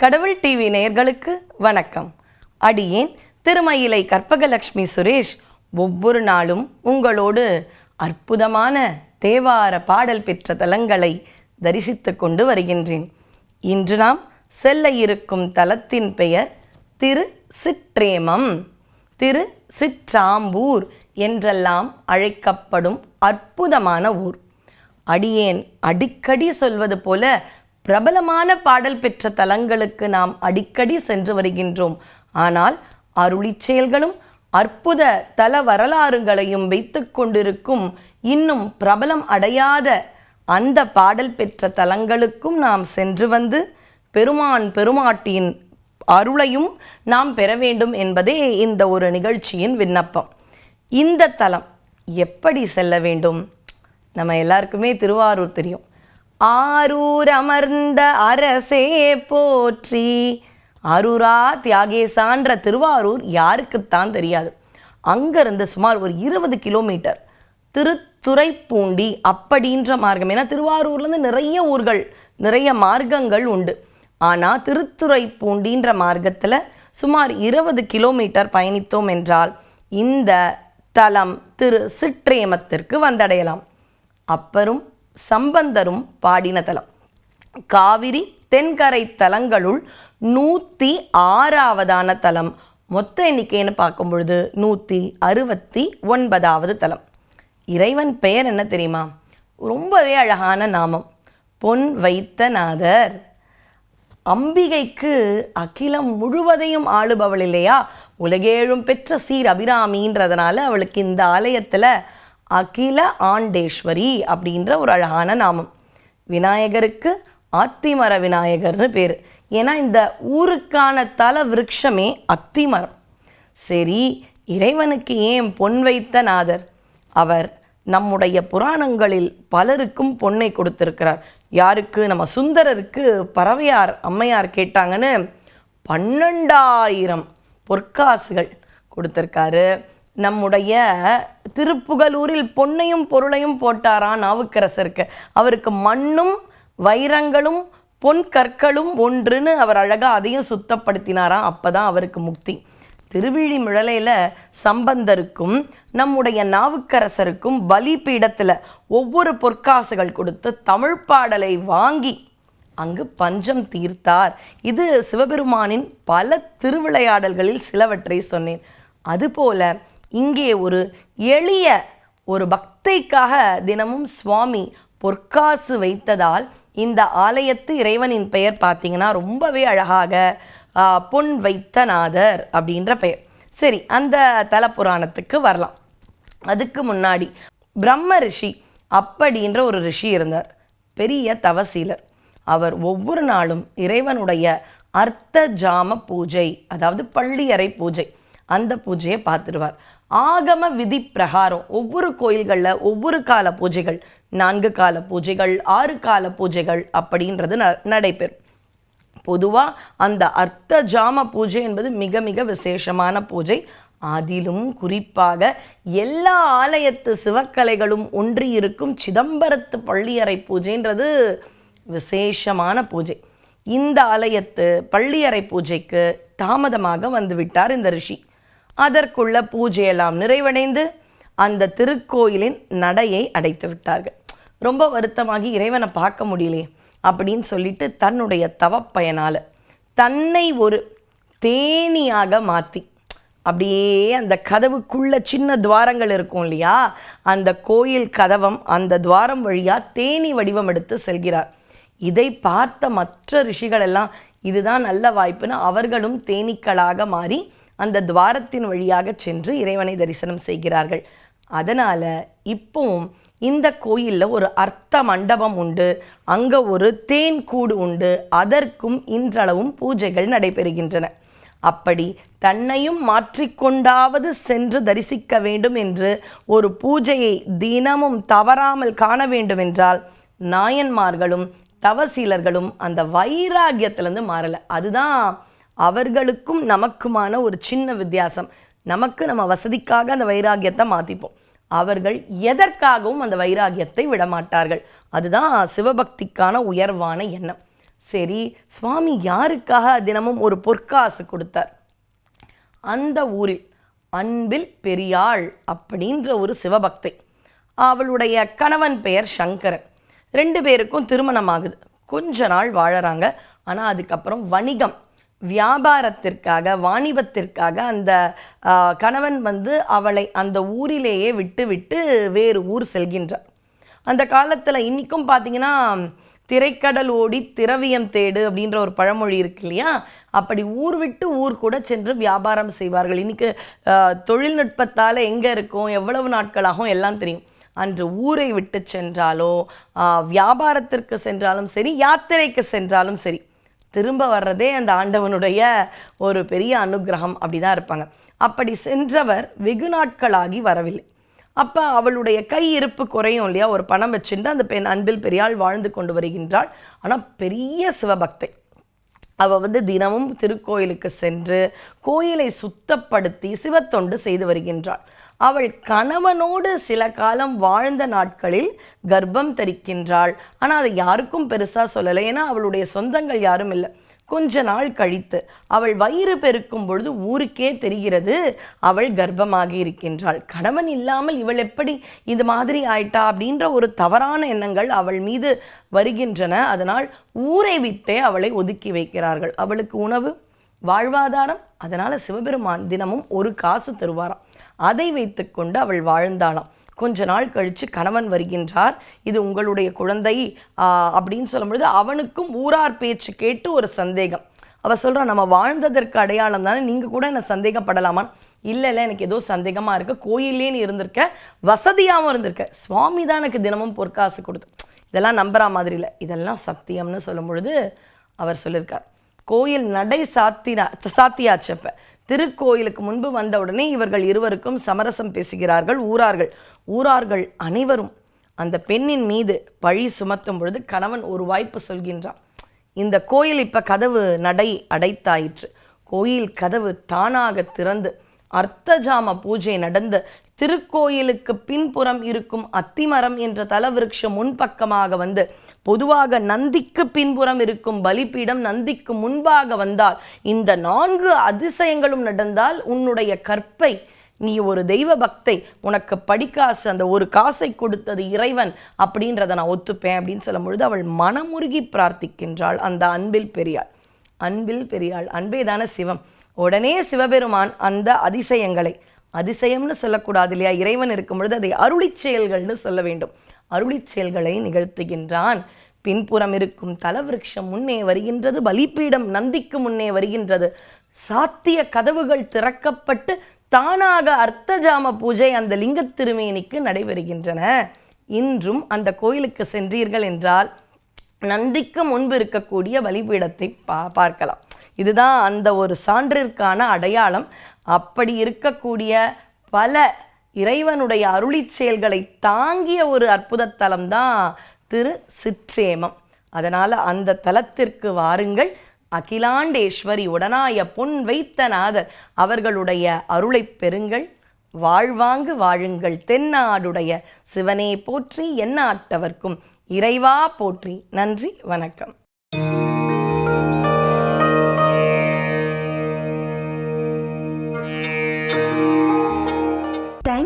கடவுள் டிவி நேயர்களுக்கு வணக்கம். அடியேன் திருமயிலை கற்பகலட்சுமி சுரேஷ் ஒவ்வொரு நாளும் உங்களோடு அற்புதமான தேவார பாடல் பெற்ற தலங்களை தரிசித்து கொண்டு வருகின்றேன். இன்று நாம் செல்ல இருக்கும் தலத்தின் பெயர் திரு சிற்றேமம். திரு சிற்றாம்பூர் என்றெல்லாம் அழைக்கப்படும் அற்புதமான ஊர். அடியேன் அடிக்கடி சொல்வது போல பிரபலமான பாடல் பெற்ற தலங்களுக்கு நாம் அடிக்கடி சென்று வருகின்றோம். ஆனால் அருளிச் செயல்களும் அற்புத தல வரலாறுகளையும் வைத்து கொண்டிருக்கும் இன்னும் பிரபலம் அடையாத அந்த பாடல் பெற்ற தலங்களுக்கும் நாம் சென்று வந்து பெருமான் பெருமாட்டியின் அருளையும் நாம் பெற வேண்டும் என்பதே இந்த ஒரு நிகழ்ச்சியின் விண்ணப்பம். இந்த தலம் எப்படி செல்ல வேண்டும்? நம்ம எல்லாருக்குமே திருவாரூர் தெரியும். ஆரூர் அமர்ந்த அரசே போற்றி. அருரா தியாகேசான்ற திருவாரூர் யாருக்குத்தான் தெரியாது. அங்கேருந்து சுமார் ஒரு இருபது கிலோமீட்டர். திருத்துறைப்பூண்டி அப்படின்ற மார்க்கம். ஏன்னா திருவாரூர்லேருந்து நிறைய ஊர்கள் நிறைய மார்க்கங்கள் உண்டு. ஆனால் திருத்துறைப்பூண்டின்ற மார்க்கத்தில் சுமார் இருபது கிலோமீட்டர் பயணித்தோம் என்றால் இந்த தலம் திரு சிற்றேமத்திற்கு வந்தடையலாம். அப்பரும் சம்பந்தரும் பாடின தலம். காவிரி தென்கரை தலங்களுள் நூற்றி ஆறாவதான தலம். மொத்த எண்ணிக்கைன்னு பார்க்கும் பொழுது நூற்றி அறுபத்தி ஒன்பதாவது தலம். இறைவன் பெயர் என்ன தெரியுமா? ரொம்பவே அழகான நாமம். பொன் வைத்தநாதர் அம்பிகைக்கு அகிலம் முழுவதையும் ஆளுபவள் இல்லையா? உலகேழும் பெற்ற சீர் அபிராமின்றதுனால அவளுக்கு இந்த ஆலயத்தில் அகில ஆண்டேஸ்வரி அப்படின்ற ஒரு அழகான நாமம். விநாயகருக்கு அத்திமர விநாயகர்னு பேர். ஏன்னா இந்த ஊருக்கான தல விருட்சமே அத்திமரம். சரி இறைவனுக்கு ஏன் பொன் வைத்த நாதர்? அவர் நம்முடைய புராணங்களில் பலருக்கும் பொன்னை கொடுத்திருக்கிறார். யாருக்கு? நம்ம சுந்தரருக்கு பறவையார் அம்மையார் கேட்டாங்கன்னு பன்னெண்டாயிரம் பொற்காசுகள் கொடுத்துருக்காரு. நம்முடைய திருப்புகலூரில் பொன்னையும் பொருளையும் போட்டாரான் நாவுக்கரசருக்கு. அவருக்கு மண்ணும் வைரங்களும் பொன் கற்களும் ஒன்றுன்னு அவர் அழகாக அதையும் சுத்தப்படுத்தினாராம் அப்போ தான் அவருக்கு முக்தி. திருவிழி முழலையில் சம்பந்தருக்கும் நம்முடைய நாவுக்கரசருக்கும் பலிபீடத்தில் ஒவ்வொரு பொற்காசுகள் கொடுத்து தமிழ் பாடலை வாங்கி அங்கு பஞ்சம் தீர்த்தார். இது சிவபெருமானின் பல திருவிளையாடல்களில் சிலவற்றை சொன்னேன். அதுபோல இங்கே ஒரு எளிய ஒரு பக்தைக்காக தினமும் சுவாமி பொற்காசு வைத்ததால் இந்த ஆலயத்து இறைவனின் பெயர் பார்த்தீங்கன்னா ரொம்பவே அழகாக ஆ, பொன் வைத்தநாதர் அப்படின்ற பெயர். சரி அந்த தல புராணத்துக்கு வரலாம். அதுக்கு முன்னாடி பிரம்ம ரிஷி அப்படின்ற ஒரு ரிஷி இருந்தார். பெரிய தவசீலர். அவர் ஒவ்வொரு நாளும் இறைவனுடைய அர்த்த ஜாம பூஜை அதாவது பள்ளியறை பூஜை அந்த பூஜையை பார்த்துடுவார். ஆகம விதி பிரகாரம் ஒவ்வொரு கோயில்களில் ஒவ்வொரு கால பூஜைகள் நான்கு கால பூஜைகள் ஆறு கால பூஜைகள் அப்படின்றது ந நடைபெறும். பொதுவாக அந்த அர்த்த ஜாம பூஜை என்பது மிக மிக விசேஷமான பூஜை. அதிலும் குறிப்பாக எல்லா ஆலயத்து சிவக்கலைகளும் ஒன்றி இருக்கும் சிதம்பரத்து பள்ளியறை பூஜைன்றது விசேஷமான பூஜை. இந்த ஆலயத்து பள்ளியறை பூஜைக்கு தாமதமாக வந்துவிட்டார் இந்த ரிஷி. அதற்குள்ள பூஜையெல்லாம் நிறைவடைந்து அந்த திருக்கோயிலின் நடையை அடைத்து விட்டார்கள். ரொம்ப வருத்தமாகி இறைவனை பார்க்க முடியலையே அப்படின்னு சொல்லிட்டு தன்னுடைய தவப்பயனால் தன்னை ஒரு தேனியாக மாற்றி அப்படியே அந்த கதவுக்குள்ள சின்ன துவாரங்கள் இருக்கும் இல்லையா? அந்த கோயில் கதவம் அந்த துவாரம் வழியாக தேனி வடிவம் எடுத்து செல்கிறார். இதை பார்த்த மற்ற ரிஷிகள் எல்லாம் இதுதான் நல்ல வாய்ப்புன்னு அவர்களும் தேனீக்களாக மாறி அந்த துவாரத்தின் வழியாக சென்று இறைவனை தரிசனம் செய்கிறார்கள். அதனால் இப்போவும் இந்த கோயிலில் ஒரு அர்த்த மண்டபம் உண்டு. அங்கே ஒரு தேன் கூடு உண்டு. அதற்கும் இன்றளவும் பூஜைகள் நடைபெறுகின்றன. அப்படி தன்னையும் மாற்றிக்கொண்டாவது சென்று தரிசிக்க வேண்டும் என்று ஒரு பூஜையை தினமும் தவறாமல் காண வேண்டும் என்றால் நாயன்மார்களும் தவசீலர்களும் அந்த வைராகியத்திலேருந்து மாறலை. அதுதான் அவர்களுக்கும் நமக்குமான ஒரு சின்ன வித்தியாசம். நமக்கு நம்ம வசதிக்காக அந்த வைராகியத்தை மாற்றிப்போம் அவர்கள் எதற்காகவும் அந்த வைராகியத்தை விடமாட்டார்கள். அதுதான் சிவபக்திக்கான உயர்வான எண்ணம். சரி சுவாமி யாருக்காக தினமும் ஒரு பொற்காசு கொடுத்தார்? அந்த ஊரில் அன்பில் பெரியாள் அப்படின்ற ஒரு சிவபக்தை. அவளுடைய கணவன் பெயர் சங்கரன். ரெண்டு பேருக்கும் திருமணம் ஆகுது கொஞ்ச நாள் வாழறாங்க. ஆனால் அதுக்கப்புறம் வணிகம். வியாபாரத்திற்காக வாணிபத்திற்காக அந்த கணவன் வந்து அவளை அந்த ஊரிலேயே விட்டு விட்டு வேறு ஊர் செல்கின்றார். அந்த காலத்தில் இன்றைக்கும் பார்த்தீங்கன்னா திரைக்கடல் ஓடி திரவியம் தேடு அப்படின்ற ஒரு பழமொழி இருக்கு இல்லையா? அப்படி ஊர் விட்டு ஊர் கூட சென்று வியாபாரம் செய்வார்கள். இன்றைக்கு தொழில்நுட்பத்தால் எங்கே இருக்கும் எவ்வளவு நாட்களாகும் எல்லாம் தெரியும். அன்று ஊரை விட்டு சென்றாலோ வியாபாரத்திற்கு சென்றாலும் சரி யாத்திரைக்கு சென்றாலும் சரி திரும்ப வர்றதே அந்த ஆண்டவனுடைய ஒரு பெரிய அனுக்கிரகம் அப்படி தான் இருப்பாங்க. அப்படி சென்றவர் வெகு நாட்களாகி வரவில்லை. அப்போ அவளுடைய கை இருப்பு குறையும் இல்லையா? ஒரு பணம் வச்சுட்டு அந்த பெண் அன்பில் பெரியாள் வாழ்ந்து கொண்டு வருகின்றாள். ஆனால் பெரிய சிவபக்தை. அவள் வந்து தினமும் திருக்கோயிலுக்கு சென்று கோயிலை சுத்தப்படுத்தி சிவத்தொண்டு செய்து வருகின்றாள். அவள் கணவனோடு சில காலம் வாழ்ந்த நாட்களில் கர்ப்பம் தரிக்கின்றாள். ஆனால் அதை யாருக்கும் பெருசாக சொல்லலை. ஏன்னா அவளுடைய சொந்தங்கள் யாரும் இல்லை. கொஞ்ச நாள் கழித்து அவள் வயிறு பெருக்கும் பொழுது ஊருக்கே தெரிகிறது அவள் கர்ப்பமாகி இருக்கின்றாள். கணவன் இல்லாமல் இவள் எப்படி இது மாதிரி ஆயிட்டா அப்படின்ற ஒரு தவறான எண்ணங்கள் அவள் மீது வருகின்றன. அதனால் ஊரை விட்டே அவளை ஒதுக்கி வைக்கிறார்கள். அவளுக்கு உணவு வாழ்வாதாரம் அதனால் சிவபெருமான் தினமும் ஒரு காசு தருவாராம். அதை வைத்துக்கொண்டு அவள் வாழ்ந்தாளாம். கொஞ்ச நாள் கழித்து கணவன் வருகின்றார். இது உங்களுடைய குழந்தை அப்படின்னு சொல்லும்பொழுது அவனுக்கும் ஊரார் பேச்சு கேட்டு ஒரு சந்தேகம். அவள் சொல்கிறான் நம்ம வாழ்ந்ததற்கு அடையாளம் தானே நீங்கள் கூட என்னை சந்தேகப்படலாமா? இல்லை இல்லை எனக்கு ஏதோ சந்தேகமாக இருக்க. கோயிலேன்னு இருந்திருக்க வசதியாகவும் இருந்திருக்க. சுவாமி தான் எனக்கு தினமும் பொற்காசு கொடுத்து. இதெல்லாம் நம்புகிற மாதிரி இல்லை இதெல்லாம் சத்தியம்னு சொல்லும் பொழுது அவர் சொல்லியிருக்கார் கோயில் நடை சாத்தினா சாத்தியாச்சப்ப திருக்கோயிலுக்கு முன்பு வந்தவுடனே இவர்கள் இருவருக்கும் சமரசம் பேசுகிறார்கள். ஊரார்கள் ஊரார்கள் அனைவரும் அந்த பெண்ணின் மீது பழி சுமத்தும் பொழுது கணவன் ஒரு வாய்ப்பு சொல்கின்றான். இந்த கோயில் இப்போ கதவு நடை அடைத்தாயிற்று. கோயில் கதவு தானாக திறந்து அர்த்தஜாம பூஜை நடந்து திருக்கோயிலுக்கு பின்புறம் இருக்கும் அத்திமரம் என்ற தலவிருட்சம் முன்பக்கமாக வந்து பொதுவாக நந்திக்கு பின்புறம் இருக்கும் பலிபீடம் நந்திக்கு முன்பாக வந்தால் இந்த நான்கு அதிசயங்களும் நடந்தால் உன்னுடைய கற்பை நீ ஒரு தெய்வ பக்தை உனக்கு படிக்காசு அந்த ஒரு காசை கொடுத்தது இறைவன் அப்படின்றத நான் ஒத்துப்பேன் அப்படின்னு சொல்லும் பொழுது அவள் மனமுருகி பிரார்த்திக்கின்றாள் அந்த அன்பில் பெரியாள். அன்பில் பெரியாள் அன்பே தானே சிவம். உடனே சிவபெருமான் அந்த அதிசயங்களை அதிசயம்னு சொல்லக்கூடாது இல்லையா? இறைவன் இருக்கும் பொழுது அதை அருளி செயல்கள்னு சொல்ல வேண்டும். அருளி செயல்களை நிகழ்த்துகின்றான். பின்புறம் இருக்கும் தலவிருஷம் முன்னே வருகின்றது பலிப்பீடம் நந்திக்கு முன்னே வருகின்றது. சாத்திய கதவுகள் திறக்கப்பட்டு தானாக அர்த்தஜாம பூஜை அந்த லிங்கத் திருமேனிக்கு நடைபெறுகின்றன. இன்றும் அந்த கோயிலுக்கு சென்றீர்கள் என்றால் நந்திக்கு முன்பு இருக்கக்கூடிய பலிபீடத்தை பா பார்க்கலாம். இதுதான் அந்த ஒரு சான்றிற்கான அடையாளம். அப்படி இருக்கக்கூடிய பல இறைவனுடைய அருளிச் செயல்களை தாங்கிய ஒரு அற்புத தலம் தான் திரு சிற்றேமம். அதனால் அந்த தலத்திற்கு வாருங்கள். அகிலாண்டேஸ்வரி உடனாய பொன் வைத்தநாதர் அவர்களுடைய அருளைப் பெறுங்கள். வாழ்வாங்கு வாழுங்கள். தென்னாடுடைய சிவனே போற்றி எண்ணாட்டவர்க்கும் இறைவா போற்றி. நன்றி வணக்கம்.